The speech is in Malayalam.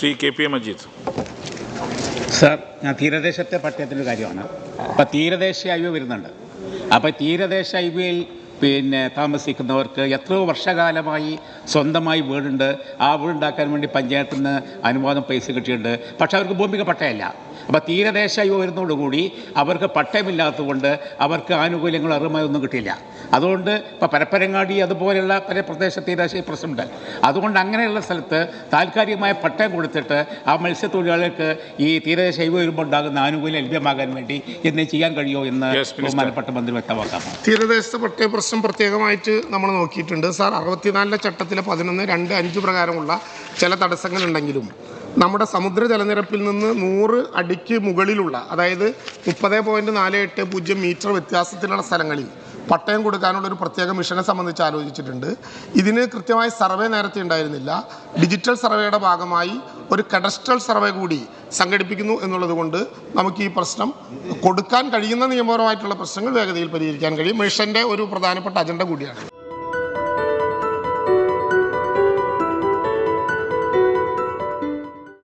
Shri K P A Majeed. Sir ഞാൻ തീരദേശത്തെ പട്ടയത്തിന്റെ കാര്യമാണ്. അപ്പോൾ തീരദേശ ഹൈവേ വരുന്നുണ്ട്. അപ്പോൾ തീരദേശ ഹൈവേയിൽ പിന്നെ താമസിക്കുന്നവർക്ക് എത്രയോ വർഷകാലമായി സ്വന്തമായി വീടുണ്ട്. ആ വീടുണ്ടാക്കാൻ വേണ്ടി പഞ്ചായത്തിൽ നിന്ന് അനുവാദം പൈസ കിട്ടിയിട്ടുണ്ട്. പക്ഷേ അവർക്ക് ഭൂമിക പട്ടയമല്ല അപ്പോൾ തീരദേശ വരുന്നതോടുകൂടി അവർക്ക് പട്ടയമില്ലാത്തതുകൊണ്ട് അവർക്ക് ആനുകൂല്യങ്ങൾ അറുമായി ഒന്നും കിട്ടിയില്ല. അതുകൊണ്ട് ഇപ്പോൾ പരപ്പരങ്ങാടി അതുപോലെയുള്ള പല പ്രദേശ തീരദേശ പ്രശ്നമുണ്ട്. അതുകൊണ്ട് അങ്ങനെയുള്ള സ്ഥലത്ത് താൽക്കാലികമായ പട്ടയം കൊടുത്തിട്ട് ആ മത്സ്യത്തൊഴിലാളികൾക്ക് ഈ തീരദേശ ഹൈവേ വരുമ്പോൾ ഉണ്ടാകുന്ന ആനുകൂല്യം ലഭ്യമാകാൻ വേണ്ടി എന്നെ ചെയ്യാൻ കഴിയുമോ എന്ന്. ബഹുമാനപ്പെട്ട മന്ത്രി വ്യക്തമാക്കാം തീരദേശ പട്ടയ പ്രശ്നം പ്രത്യേകമായിട്ട് നമ്മൾ നോക്കിയിട്ടുണ്ട്. സാർ അറുപത്തിനാലിലെ ചട്ടത്തിലെ പതിനൊന്ന് രണ്ട് അഞ്ച് പ്രകാരമുള്ള ചില തടസ്സങ്ങളുണ്ടെങ്കിലും നമ്മുടെ സമുദ്ര ജലനിരപ്പിൽ നിന്ന് നൂറ് അടിക്ക് മുകളിലുള്ള അതായത് മുപ്പത് പോയിന്റ് നാല് എട്ട് പൂജ്യം മീറ്റർ വ്യത്യാസത്തിലുള്ള സ്ഥലങ്ങളിൽ പട്ടയം കൊടുക്കാനുള്ള ഒരു പ്രത്യേക മിഷനെ സംബന്ധിച്ച് ആലോചിച്ചിട്ടുണ്ട്. ഇതിന് കൃത്യമായ സർവേ നേരത്തെ ഉണ്ടായിരുന്നില്ല. ഡിജിറ്റൽ സർവേയുടെ ഭാഗമായി ഒരു കഡസ്ട്രൽ സർവേ കൂടി സംഘടിപ്പിക്കുന്നു എന്നുള്ളത് കൊണ്ട് നമുക്ക് ഈ പ്രശ്നം കൊടുക്കാൻ കഴിയുന്ന നിയമപരമായിട്ടുള്ള പ്രശ്നങ്ങൾ വേഗതയിൽ പരിഹരിക്കാൻ കഴിയും. മിഷന്റെ ഒരു പ്രധാനപ്പെട്ട അജണ്ട കൂടിയാണ്.